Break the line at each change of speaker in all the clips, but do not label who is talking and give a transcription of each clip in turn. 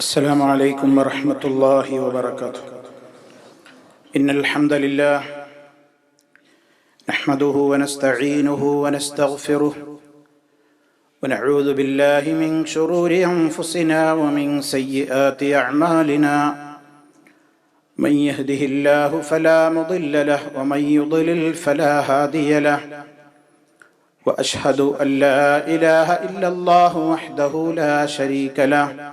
السلام عليكم ورحمة الله وبركاته. إن الحمد لله نحمده ونستعينه ونستغفره ونعوذ بالله من شرور أنفسنا ومن سيئات أعمالنا. من يهده الله فلا مضل له ومن يضلل فلا هادي له. وأشهد أن لا إله إلا الله وحده لا شريك له.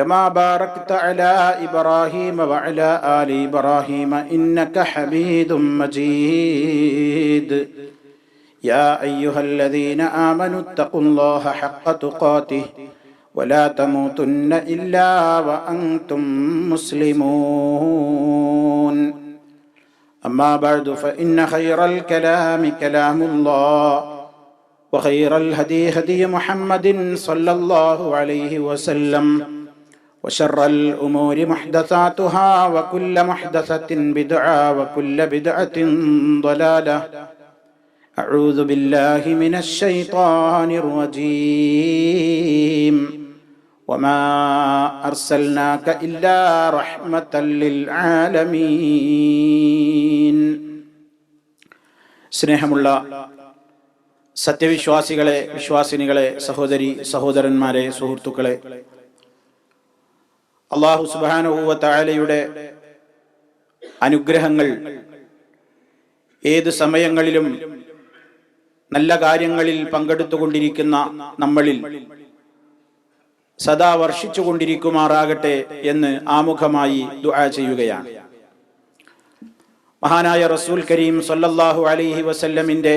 كما باركت على إبراهيم وعلى آل إبراهيم إنك حميد مجيد. يا أيها الذين آمنوا اتقوا الله حق تقاته ولا تموتن إلا وأنتم مسلمون. أما بعد فإن خير الكلام كلام الله وخير الهدي هدي محمد صلى الله عليه وسلم. وشر الأمور محدثاتها وكل محدثة بدعة وكل بدعة ضلالة أعوذ بالله من الشيطان الرجيم وما أرسلناك إلا رحمة للعالمين സ്നേഹമുള്ള സത്യവിശ്വാസികളെ വിശ്വാസിനികളെ സഹോദരി സഹോദരന്മാരെ സുഹൃത്തുക്കളെ അള്ളാഹു താലയുടെ അനുഗ്രഹങ്ങൾ ഏത് സമയങ്ങളിലും നല്ല കാര്യങ്ങളിൽ പങ്കെടുത്തുകൊണ്ടിരിക്കുന്ന നമ്മളിൽ സദാ വർഷിച്ചു കൊണ്ടിരിക്കുമാറാകട്ടെ എന്ന് ആമുഖമായി ദുആ ചെയ്യുകയാണ്. മഹാനായ റസൂൽ കരീം സല്ലല്ലാഹു അലൈഹി വസല്ലമിന്റെ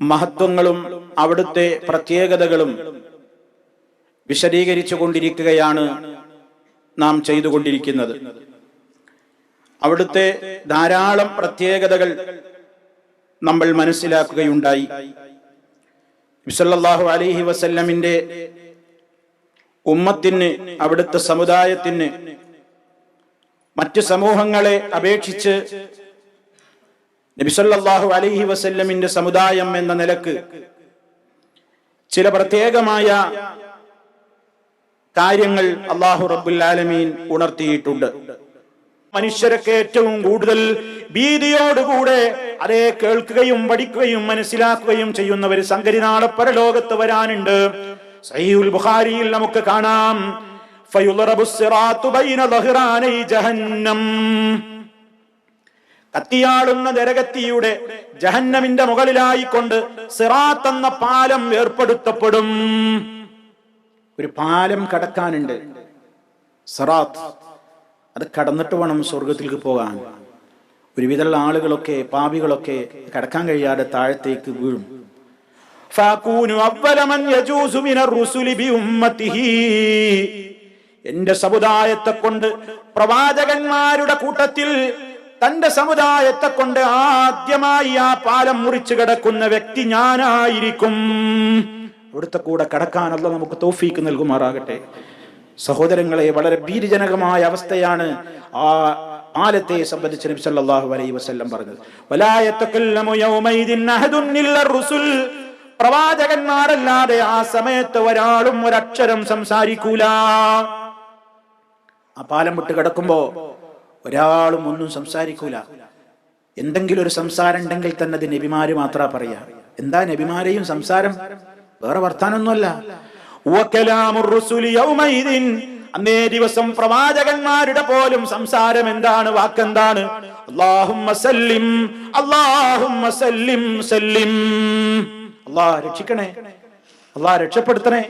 മഹത്വങ്ങളും അവിടുത്തെ പ്രത്യേകതകളും വിശദീകരിച്ചു കൊണ്ടിരിക്കുകയാണ് നാം ചെയ്തുകൊണ്ടിരിക്കുന്നത്. അവിടുത്തെ ധാരാളം പ്രത്യേകതകൾ നമ്മൾ മനസ്സിലാക്കുകയുണ്ടായി. വിസല്ലാഹു അലഹി വസല്ലമിന്റെ ഉമ്മത്തിന് അവിടുത്തെ സമുദായത്തിന് മറ്റു സമൂഹങ്ങളെ അപേക്ഷിച്ച് നബിസല്ലാഹു അലഹി വസല്ലമിന്റെ സമുദായം എന്ന നിലയ്ക്ക് ചില പ്രത്യേകമായ കാര്യങ്ങൾ അള്ളാഹു റബ്ബുല്ലാലമീൻ ഉണർത്തിയിട്ടുണ്ട്. മനുഷ്യരൊക്കെ ഏറ്റവും കൂടുതൽ ഭീതിയോടുകൂടെ അതേ കേൾക്കുകയും പഠിക്കുകയും മനസ്സിലാക്കുകയും ചെയ്യുന്നവർ സംഗതി നാളെ പരലോകത്ത് വരാനുണ്ട്. സഹീഉൽ ബുഖാരിയിൽ നമുക്ക് കാണാം. കത്തിയാളുന്ന നരകത്തിയുടെ ജഹന്നമിന്റെ മുകളിലായിക്കൊണ്ട് സിറാത്ത് എന്ന പാലം ഏർപ്പെടുത്തപ്പെടും. ഒരു പാലം കടക്കാനുണ്ട്. സറാത്ത്. അത് കടന്നിട്ട് വേണം സ്വർഗത്തിലേക്ക് പോകാൻ. ഒരുവിധമുള്ള ആളുകളൊക്കെ പാപികളൊക്കെ കടക്കാൻ കഴിയാതെ താഴത്തേക്ക് വീഴും. എന്റെ സമുദായത്തെ കൊണ്ട് പ്രവാചകന്മാരുടെ കൂട്ടത്തിൽ തന്റെ സമുദായത്തെ കൊണ്ട് ആദ്യമായി ആ പാലം മുറിച്ചു കിടക്കുന്ന വ്യക്തി ഞാനായിരിക്കും. അവിടുത്തെ കൂടെ കടക്കാനല്ല നമുക്ക് തോഫീക്ക് നൽകുമാറാകട്ടെ. സഹോദരങ്ങളെ വളരെ ഭീരുജനകമായ അവസ്ഥയാണ് ആ ആലത്തെ സംബന്ധിച്ച് നബി സല്ലല്ലാഹു അലൈഹി വസല്ലം പറഞ്ഞത്. പ്രവാചകന്മാരല്ലാതെ ആ സമയത്ത് ഒരാളും ഒരക്ഷരം സംസാരിക്കൂല. ആ പാലം വിട്ട് കിടക്കുമ്പോ ഒരാളും ഒന്നും സംസാരിക്കൂല. എന്തെങ്കിലും ഒരു സംസാരം ഉണ്ടെങ്കിൽ തന്നെ അത് നബിമാര് മാത്രാ പറയാ. എന്താ നബിമാരെയും സംസാരം? വേറെ വർത്താനൊന്നുമല്ല. അന്നേ ദിവസം പ്രവാചകന്മാരുടെ പോലും സംസാരം എന്താണ്? വാക്കെന്താണ്? രക്ഷിക്കണേ. അള്ളാ രക്ഷപ്പെടുത്തണേ.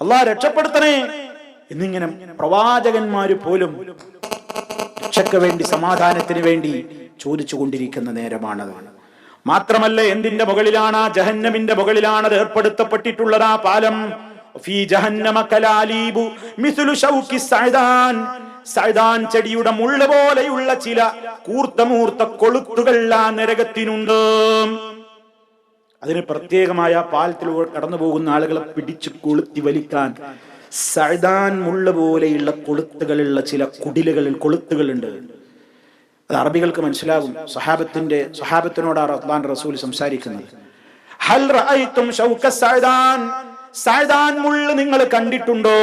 അള്ളാ രക്ഷപ്പെടുത്തണേ. എന്നിങ്ങനെ പ്രവാചകന്മാര് പോലും രക്ഷക്ക് വേണ്ടി സമാധാനത്തിന് വേണ്ടി ചോദിച്ചു കൊണ്ടിരിക്കുന്ന നേരമാണത്. മാത്രമല്ല എന്തിന്റെ മുകളിലാണ്? ആ ജഹന്നമിന്റെ മുകളിലാണ് അത് ഏർപ്പെടുത്തപ്പെട്ടിട്ടുള്ളത് ആ പാലം സൈതാൻ ചെടിയുടെ മുള്ള പോലെയുള്ള ചില കൂർത്തമൂർത്ത കൊളുത്തുകൾ ആ നരകത്തിനുണ്ട്. അതിന് പ്രത്യേകമായ പാലത്തിലൂടെ കടന്നു പോകുന്ന ആളുകളെ പിടിച്ചു കൊളുത്തി വലിക്കാൻ സൈതാൻ മുള്ള പോലെയുള്ള കൊളുത്തുകളുള്ള ചില കുടിലുകളിൽ കൊളുത്തുകളുണ്ട്. അത് അറബികൾക്ക് മനസ്സിലാകും സഹാബത്തിന്റെ സഹാബത്തിനോടാണ് അള്ളാൻ റസൂൽ സംസാരിക്കുന്നത്. ഹൽ ഷൗക മുള്ള് നിങ്ങൾ കണ്ടിട്ടുണ്ടോ?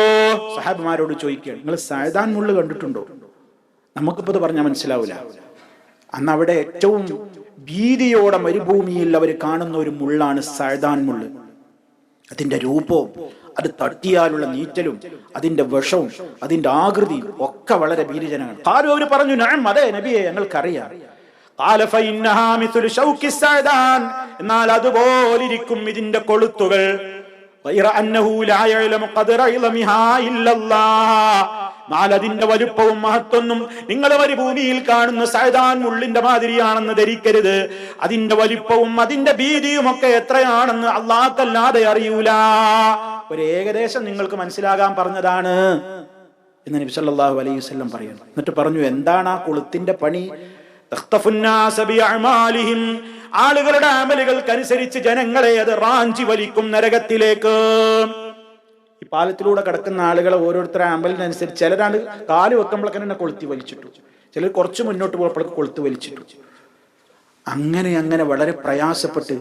സഹാബിമാരോട് ചോദിക്കുക നിങ്ങൾ സഅദാൻ മുള്ള് കണ്ടിട്ടുണ്ടോ? നമുക്കിപ്പോ ഇത് പറഞ്ഞാൽ മനസ്സിലാവില്ല അന്ന് അവിടെ ഏറ്റവും ഭീതിയോടെ മരുഭൂമിയിൽ അവർ കാണുന്ന ഒരു മുള്ളാണ് സഅദാൻ മുള്ള്. അതിന്റെ രൂപവും അത് തട്ടിയാലുള്ള നീറ്റലും അതിന്റെ വിഷവും അതിന്റെ ആകൃതിയും ഒക്കെ വളരെ ഭീരുജനങ്ങൾ കാലു അവർ പറഞ്ഞു ഞാൻ അതെ നബിയെ ഞങ്ങൾക്കറിയാം. എന്നാൽ അതുപോലിരിക്കും ഇതിന്റെ കൊളുത്തുകൾ. അതിന്റെ വലുപ്പവും മഹത്വന്നും നിങ്ങൾ ഒരു ഭൂമിയിൽ കാണുന്ന സൈതാൻ മുള്ളിന്റെ മാതിരിയാണെന്ന് ധരിക്കരുത്. അതിന്റെ വലുപ്പവും അതിന്റെ ഭീതിയും ഒക്കെ എത്രയാണെന്ന് അള്ളാഹക്കല്ലാതെ അറിയൂല. ഒരു ഏകദേശം നിങ്ങൾക്ക് മനസ്സിലാകാൻ പറഞ്ഞതാണ് എന്ന് നബി സല്ലല്ലാഹു അലൈഹി വസല്ലം പറയുന്നു. എന്നിട്ട് പറഞ്ഞു എന്താണ് ആ കൊളുത്തിന്റെ പണി. ആളുകളുടെ അമലുകൾക്കനുസരിച്ച് ജനങ്ങളെ അത് റാഞ്ചി വലിക്കും നരകത്തിലേക്ക്. ഈ പാലത്തിലൂടെ കിടക്കുന്ന ആളുകളെ ഓരോരുത്തരുടെ അമ്പലിനനുസരിച്ച് ചിലരാണ് കാൽ വെക്കുമ്പോഴൊക്കെ തന്നെ കൊളുത്തി വലിച്ചിട്ടു. ചിലർ കുറച്ച് മുന്നോട്ട് പോയപ്പോഴൊക്കെ കൊളുത്ത് വലിച്ചിട്ടു. അങ്ങനെ അങ്ങനെ വളരെ പ്രയാസപ്പെട്ട്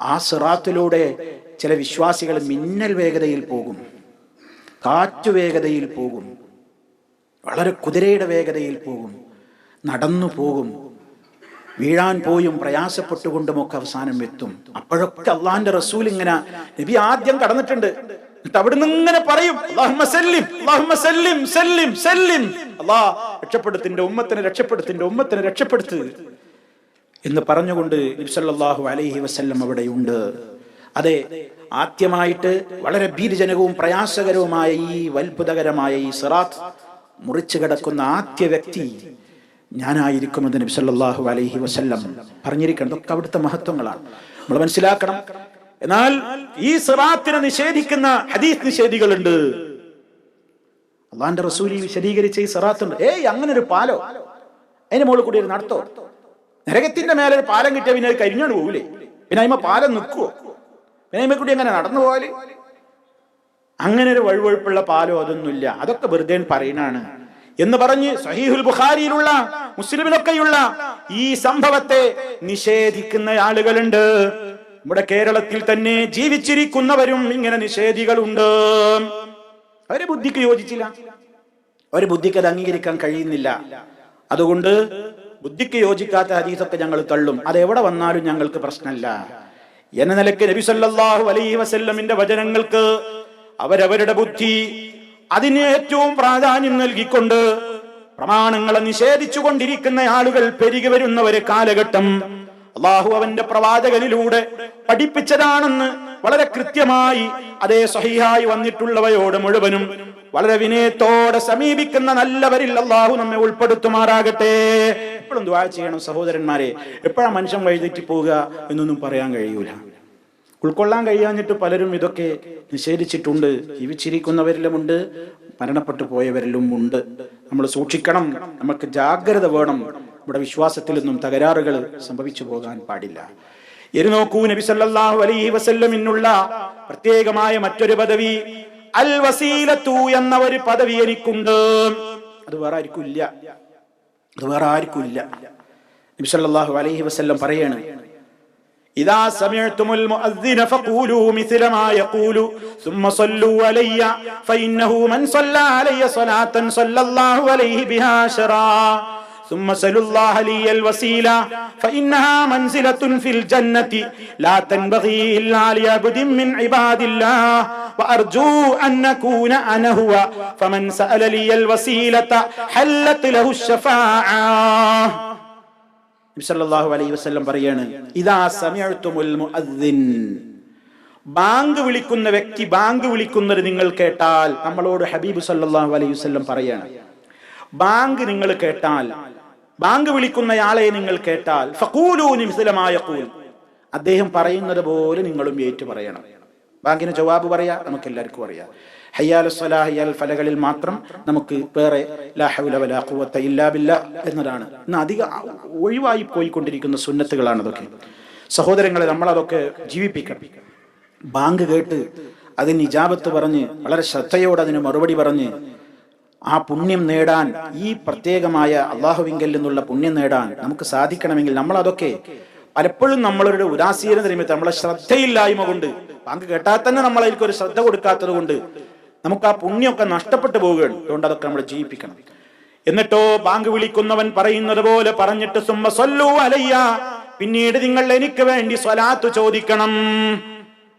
ആ സിറാത്തിലൂടെ ചില വിശ്വാസികൾ മിന്നൽ വേഗതയിൽ പോകും. കാറ്റു വേഗതയിൽ പോകും. വളരെ കുതിരയുടെ വേഗതയിൽ പോകും. നടന്നു പോകും. വീഴാൻ പോയും പ്രയാസപ്പെട്ടുകൊണ്ടുമൊക്കെ അവസാനം എത്തും. അപ്പോഴൊക്കെ അള്ളാഹിന്റെ റസൂൽ ഇങ്ങനെ നബി ആദ്യം കടന്നിട്ടുണ്ട്. എന്നിട്ട് അവിടുന്ന് ഇങ്ങനെ പറയും രക്ഷപ്പെടുത്തിന്റെ ഉമ്മത്തിനെ രക്ഷപ്പെടുത്തിന്റെ ഉമ്മത്തിനെ രക്ഷപ്പെടുത്ത്. എന്ന് പറഞ്ഞുകൊണ്ട് നബ്സല്ലാഹു അലൈഹി വസല്ലം അവിടെയുണ്ട്. അതെ ആദ്യമായിട്ട് വളരെ ഭീരുജനകവും പ്രയാസകരവുമായ ഈ വത്ഭുതകരമായ ഈ സിറാത്ത് മുറിച്ചു കിടക്കുന്ന ആദ്യ വ്യക്തി ഞാനായിരിക്കുമെന്ന് നബി സല്ലല്ലാഹു അലൈഹി വസ്ല്ലം പറഞ്ഞിരിക്കണം. ഇതൊക്കെ അവിടുത്തെ മഹത്വങ്ങളാണ്. നമ്മൾ മനസ്സിലാക്കണം. എന്നാൽ ഈ സിറാത്തിനെ നിഷേധിക്കുന്ന ഹദീസ് നിഷേധികളുണ്ട്. അള്ളാന്റെ റസൂലി വിശദീകരിച്ച ഈ സിറാത്തുണ്ട്. ഏയ് അങ്ങനെ ഒരു പാലോ? അതിന് മുകളിൽ കൂടി ഒരു നടത്തോ? നരകത്തിന്റെ മേലെ ഒരു പാലം കിട്ടിയ പിന്നെ അത് കരിഞ്ഞോണ്ട് പോകൂലേ? പിന്നെ അതിമ പാലം നിൽക്കുവോ പിന്നെ അതിമ കൂടി അങ്ങനെ നടന്നു പോകാൽ അങ്ങനെ ഒരു വഴുവഴുപ്പുള്ള പാലോ അതൊന്നുമില്ല. അതൊക്കെ വെറുതെ പറയണാണ്. എന്ന് പറഞ്ഞ് സഹീഹുൽ ബുഖാരിയിലുള്ള മുസ്ലിമിലൊക്കെയുള്ള ഈ സംഭവത്തെ നിഷേധിക്കുന്ന ആളുകളുണ്ട്. നമ്മുടെ കേരളത്തിൽ തന്നെ ജീവിച്ചിരിക്കുന്നവരും ഇങ്ങനെ നിഷേധികളുണ്ട്. അവരെ ബുദ്ധിക്ക് യോജിച്ചില്ല. ഒരു ബുദ്ധിക്ക് അത് അംഗീകരിക്കാൻ കഴിയുന്നില്ല. അതുകൊണ്ട് ബുദ്ധിക്ക് യോജിക്കാത്ത ഹദീസൊക്കെ ഞങ്ങൾ തള്ളും. അത് എവിടെ വന്നാലും ഞങ്ങൾക്ക് പ്രശ്നമല്ല. എന്ന നിലയ്ക്ക് നബി സല്ലല്ലാഹു അലൈഹി വസല്ലമിന്റെ വചനങ്ങൾക്ക് അവരവരുടെ ബുദ്ധി അതിന് ഏറ്റവും പ്രാധാന്യം നൽകിക്കൊണ്ട് പ്രമാണങ്ങളെ നിഷേധിച്ചു കൊണ്ടിരിക്കുന്ന ആളുകൾ പെരുകി വരുന്ന ഒരു കാലഘട്ടം അള്ളാഹു അവന്റെ പ്രവാചകനിലൂടെ പഠിപ്പിച്ചതാണെന്ന് വളരെ കൃത്യമായി അതേ സഹിയായി വന്നിട്ടുള്ളവയോട് മുഴുവനും വളരെ വിനയത്തോടെ സമീപിക്കുന്ന നല്ലവരിൽ അള്ളാഹു നമ്മെ ഉൾപ്പെടുത്തുമാറാകട്ടെ. എപ്പോഴും ദ്വാ ചെയ്യണം സഹോദരന്മാരെ. എപ്പോഴാണ് മനുഷ്യൻ വഴിതെറ്റി പോവുക എന്നൊന്നും പറയാൻ കഴിയൂല. ഉൾക്കൊള്ളാൻ കഴിയാഞ്ഞിട്ട് പലരും ഇതൊക്കെ നിഷേധിച്ചിട്ടുണ്ട്. ജീവിച്ചിരിക്കുന്നവരിലുമുണ്ട് മരണപ്പെട്ടു പോയവരിലും ഉണ്ട്. നമ്മൾ സൂക്ഷിക്കണം നമുക്ക് ജാഗ്രത വേണം. നമ്മുടെ വിശ്വാസത്തിൽ നിന്നും തകരാറുകൾ സംഭവിച്ചു പോകാൻ പാടില്ല. എരു നോക്കൂ നബി സല്ലല്ലാഹു അലൈഹി വസല്ലമിനുള്ള പ്രത്യേകമായ മറ്റൊരു പദവി അൽ വസീലത്തു എന്ന ഒരു പദവി എനിക്കുണ്ട്. അത് വേറെ ആർക്കും ഇല്ല. അത് വേറെ ആർക്കും ഇല്ല നബി സല്ലല്ലാഹു അലൈഹി വസല്ലം പറയാണ് إذا سمعتم المؤذن فقولوا مثل ما يقول ثم صلوا علي فإنه من صلى علي صلاة صلى الله عليه بها عشرا ثم سلوا الله لي الوسيلة فإنها منزلة في الجنة لا تنبغي إلا لعبد من عباد الله وأرجو أن نكون أنا هو فمن سأل لي الوسيلة حلت له الشفاعة നബിസല്ലാഹു അലൈഹി വസ്ലം പറയാണ് ഇതാ സമയത്തുമുൽ മുഅദ്ദിൻ ബാങ്ക് വിളിക്കുന്ന വ്യക്തി ബാങ്ക് വിളിക്കുന്നത് നിങ്ങൾ കേട്ടാൽ നമ്മളോട് ഹബീബ് സല്ലല്ലാഹു അലൈഹി വസല്ലം പറയാണ് ബാങ്ക് നിങ്ങൾ കേട്ടാൽ ബാങ്ക് വിളിക്കുന്നയാളെ നിങ്ങൾ കേട്ടാൽ ഫക്കൂലൂ നിമിസലമായ കൂൽ അദ്ദേഹം പറയുന്നത് പോലെ നിങ്ങളും ഏറ്റു പറയണം ബാങ്കിന് ജവാബ് പറയാ നമുക്ക് എല്ലാവർക്കും അറിയാം ഹയ്യാൽ സ്വലാഹിയാൽ ഫലകളിൽ മാത്രം നമുക്ക് വേറെ ലാഹുലവലാഖുവത്ത ഹൗല ഇല്ലാ ബില്ല എന്നതാണ്. ഇന്ന് അധികം ഒഴിവായി പോയിക്കൊണ്ടിരിക്കുന്ന സുന്നത്തുകളാണ് അതൊക്കെ. സഹോദരങ്ങളെ നമ്മളതൊക്കെ ജീവിപ്പിക്കണം. ബാങ്ക് കേട്ട് അതിന് ഇജാബത്ത് പറഞ്ഞ് വളരെ ശ്രദ്ധയോടെ അതിന് മറുപടി പറഞ്ഞ് ആ പുണ്യം നേടാൻ ഈ പ്രത്യേകമായ അള്ളാഹുവിങ്കൽ നിന്നുള്ള പുണ്യം നേടാൻ നമുക്ക് സാധിക്കണമെങ്കിൽ നമ്മൾ അതൊക്കെ പലപ്പോഴും നമ്മളൊരു ഉദാസീന നിമിത്തം നമ്മളെ ശ്രദ്ധയില്ലായ്മ കൊണ്ട് പങ്ക് കേട്ടാൽ തന്നെ നമ്മളതിൽക്ക് ഒരു ശ്രദ്ധ കൊടുക്കാത്തത് കൊണ്ട് നമുക്ക് ആ പുണ്യമൊക്കെ നഷ്ടപ്പെട്ടു പോവുകയാണ്. അതുകൊണ്ട് അതൊക്കെ നമ്മൾ ജീവിപ്പിക്കണം. എന്നിട്ടോ ബാങ്ക് വിളിക്കുന്നവൻ പറയുന്നത് പോലെ പറഞ്ഞിട്ട് സുമ്മ അലയ്യ പിന്നീട് നിങ്ങൾ എനിക്ക് വേണ്ടി സ്വലാത്ത് ചോദിക്കണം.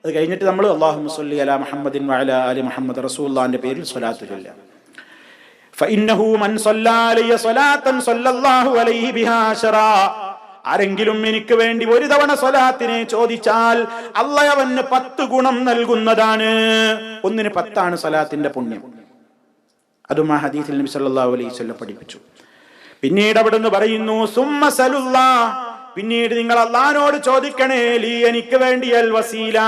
അത് കഴിഞ്ഞിട്ട് നമ്മൾ അള്ളാഹു സല്ലി അല മുഹമ്മദിൻ അലി മുഹമ്മദ് റസൂല്ലാന്റെ പേരിൽ സ്വലാത്ത് ചൊല്ലാം ആരെങ്കിലും എനിക്ക് വേണ്ടി ഒരു തവണ സ്വലാത്തിനെ ചോദിച്ചാൽ അല്ല അവന് പത്ത് ഗുണം നൽകുന്നതാണ്. ഒന്നിന് പത്താണ് സ്വലാത്തിന്റെ പുണ്യം. അതും ആ ഹദീസിൽ നബി സല്ലല്ലാഹു അലൈഹി പഠിപ്പിച്ചു. പിന്നീട് അവിടുന്ന് പറയുന്നു സുമ്മ പിന്നീട് നിങ്ങൾ അള്ളഹാനോട് ചോദിക്കണേ ലീ എനിക്ക് വേണ്ടി അൽ വസീല.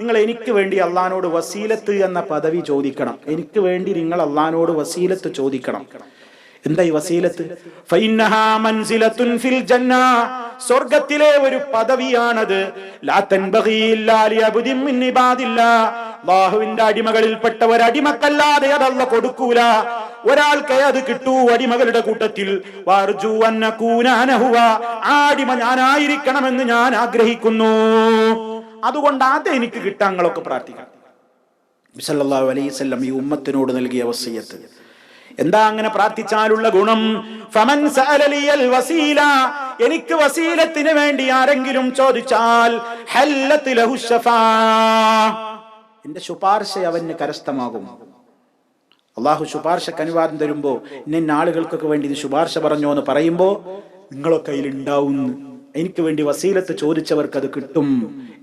നിങ്ങൾ എനിക്ക് വേണ്ടി അള്ളഹാനോട് വസീലത്ത് എന്ന പദവി ചോദിക്കണം. എനിക്ക് വേണ്ടി നിങ്ങൾ അള്ളഹാനോട് വസീലത്ത് ചോദിക്കണം. എന്താ ഈ വസീലത്ത് സ്വർഗത്തിലെ ഒരു പദവിയാണത്. ബാഹുവിന്റെ അടിമകളിൽപ്പെട്ട ഒരടിമക്കല്ലാതെ അതല്ല കൊടുക്കൂല. ഒരാൾക്കേ അത് കിട്ടൂ അടിമകളുടെ കൂട്ടത്തിൽ. ആ അടിമ ഞാനായിരിക്കണമെന്ന് ഞാൻ ആഗ്രഹിക്കുന്നു. അതുകൊണ്ട് അത് എനിക്ക് കിട്ടാങ്ങളൊക്കെ പ്രാർത്ഥിക്കാം. സല്ലല്ലാഹു അലൈഹി വസല്ലം ഈ ഉമ്മത്തിനോട് നൽകിയ വസീയത്ത്. എന്താ അങ്ങനെ പ്രാർത്ഥിച്ചാലുള്ള ഗുണം? ഫമൻ വസീല. എനിക്ക് വസീലത്തിന് വേണ്ടി ആരെങ്കിലും ചോദിച്ചാൽ ലഹു ഷഫാ എന്റെ ശുപാർശ അവന് കരസ്ഥമാകും. അള്ളാഹു ശുപാർശക്ക് അനുവാദം തരുമ്പോ നിന്നാളുകൾക്കൊക്കെ വേണ്ടി ശുപാർശ പറഞ്ഞോ എന്ന് പറയുമ്പോ നിങ്ങളൊക്കെ കയ്യിൽ ഉണ്ടാവുന്നു എനിക്ക് വേണ്ടി വസീലത്ത് ചോദിച്ചവർക്ക് അത് കിട്ടും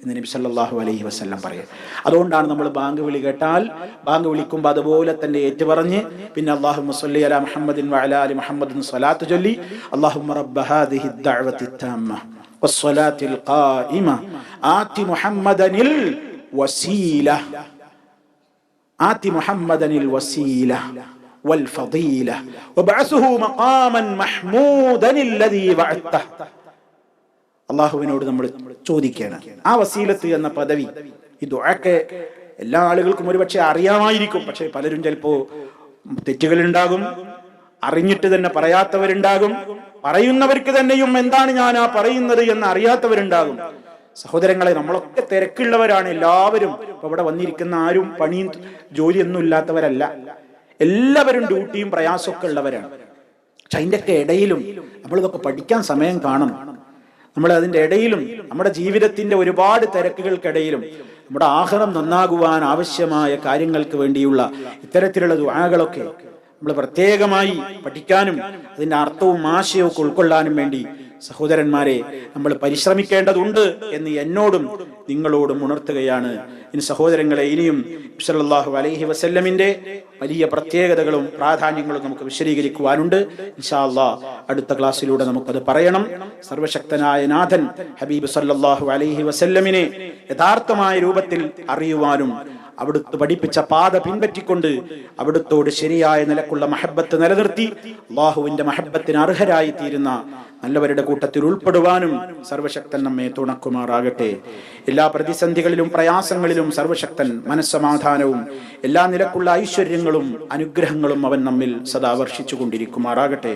എന്ന് നബി സല്ലല്ലാഹു അലൈഹി വസല്ലം പറയും അതുകൊണ്ടാണ് നമ്മൾ ബാങ്ക് വിളി കേട്ടാൽ ബാങ്ക് വിളിക്കുമ്പോൾ അതുപോലെ തന്നെ ഏറ്റുപറഞ്ഞ് പിന്നെ അള്ളാഹു സ്വല്ലി അല മുഹമ്മദിൻ വഅല അലി മുഹമ്മദിൻ സ്വലാത്ത് ചൊല്ലി അള്ളാഹുമ്മ റബ്ബ ഹാദിഹി ദഅവത്തി താമ്മ വസ്സലാത്തിൽ ഖായിമ ആതി മുഹമ്മദനിൽ വസീല آت محمدا الوسيلة والفضيلة وابعثه مقاما محمودا الذي وعدته അള്ളാഹുവിനോട് നമ്മൾ ചോദിക്കുകയാണ്. ആ വസീലത്ത് എന്ന പദവി ഈ ദുആക്ക് എല്ലാ ആളുകൾക്കും ഒരുപക്ഷെ അറിയാമായിരിക്കും. പക്ഷെ പലരും തെറ്റുകൾ ഉണ്ടാകും അറിഞ്ഞിട്ട് തന്നെ പറയാത്തവരുണ്ടാകും പറയുന്നവർക്ക് തന്നെയും എന്താണ് ഞാൻ ആ പറയുന്നത് എന്ന് അറിയാത്തവരുണ്ടാകും. സഹോദരങ്ങളെ നമ്മളൊക്കെ തിരക്കുള്ളവരാണ് എല്ലാവരും. ഇപ്പൊ ഇവിടെ വന്നിരിക്കുന്ന ആരും പണിയും ജോലിയൊന്നും ഇല്ലാത്തവരല്ല. എല്ലാവരും ഡ്യൂട്ടിയും പ്രയാസമൊക്കെ ഉള്ളവരാണ്. പക്ഷെ അതിന്റെ ഒക്കെ ഇടയിലും നമ്മളിതൊക്കെ പഠിക്കാൻ സമയം കാണണം നമ്മൾ അതിന്റെ ഇടയിലും നമ്മുടെ ജീവിതത്തിന്റെ ഒരുപാട് തിരക്കുകൾക്കിടയിലും നമ്മുടെ ആഹാരം നന്നാകുവാൻ ആവശ്യമായ കാര്യങ്ങൾക്ക് വേണ്ടിയുള്ള ഇത്തരത്തിലുള്ള ദുആകളൊക്കെ നമ്മൾ പ്രത്യേകമായി പഠിക്കാനും അതിന്റെ അർത്ഥവും ആശയവും ഒക്കെ ഉൾക്കൊള്ളാനും വേണ്ടി സഹോദരന്മാരെ നമ്മൾ പരിശ്രമിക്കേണ്ടതുണ്ട് എന്ന് എന്നോടും നിങ്ങളോടും ഉണർത്തുകയാണ്. ഇനി സഹോദരങ്ങളെ ഇനിയും സല്ലല്ലാഹു അലൈഹി വസല്ലമിന്റെ വലിയ പ്രത്യേകതകളും പ്രാധാന്യങ്ങളും നമുക്ക് വിശദീകരിക്കുവാനുണ്ട്. ഇൻഷാല്ലാ അടുത്ത ക്ലാസ്സിലൂടെ നമുക്കത് പറയണം. സർവശക്തനായ നാഥൻ ഹബീബ് സല്ലാഹു അലൈഹി വസല്ലമിനെ യഥാർത്ഥമായ രൂപത്തിൽ അറിയുവാനും അവിടുത്തെ പഠിപ്പിച്ച പാത പിൻപറ്റിക്കൊണ്ട് അവിടുത്തോട് ശരിയായ നിലക്കുള്ള മഹബത്ത് നിലനിർത്തി അള്ളാഹുവിന്റെ മഹബത്തിന് അർഹരായി തീരുന്ന നല്ലവരുടെ കൂട്ടത്തിൽ ഉൾപ്പെടുവാനും സർവശക്തൻ നമ്മെ തുണക്കുമാറാകട്ടെ എല്ലാ പ്രതിസന്ധികളിലും പ്രയാസങ്ങളിലും സർവശക്തൻ മനസ്സമാധാനവും എല്ലാ നിലക്കുള്ള ഐശ്വര്യങ്ങളും അനുഗ്രഹങ്ങളും അവൻ നമ്മിൽ സദാ വർഷിച്ചു കൊണ്ടിരിക്കുമാറാകട്ടെ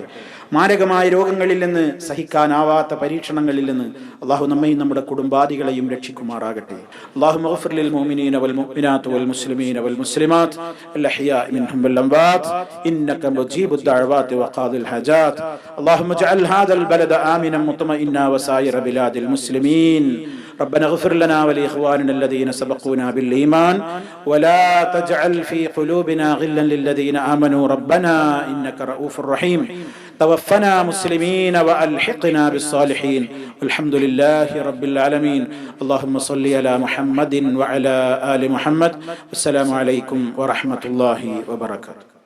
മാരകമായ രോഗങ്ങളിൽ നിന്ന് സഹിക്കാനാവാത്ത പരീക്ഷണങ്ങളിൽ നിന്ന് അള്ളാഹു നമ്മയും നമ്മുടെ കുടുംബാദികളെയും രക്ഷിക്കുമാറാകട്ടെ അള്ളാഹു മഗ്ഫിർ മുഅ്മിനീന വൽ മുഅ്മിനാത്ത് വൽ മുസ്ലിമീന വൽ മുസ്ലിമാത്ത് الأحياء منهم والأموات إنك مجيب الدعوات وقاضي الحاجات اللهم اجعل هذا البلد آمنا مطمئنا وسائر بلاد المسلمين. ربنا اغفر لنا ولإخواننا الذين سبقونا بالإيمان. ولا تجعل في قلوبنا غلا للذين آمنوا. ربنا إنك رؤوف رحيم. توفنا مسلمين وألحقنا بالصالحين. والحمد لله رب العالمين. اللهم صل على محمد وعلى آل محمد. والسلام عليكم ورحمة الله وبركاته.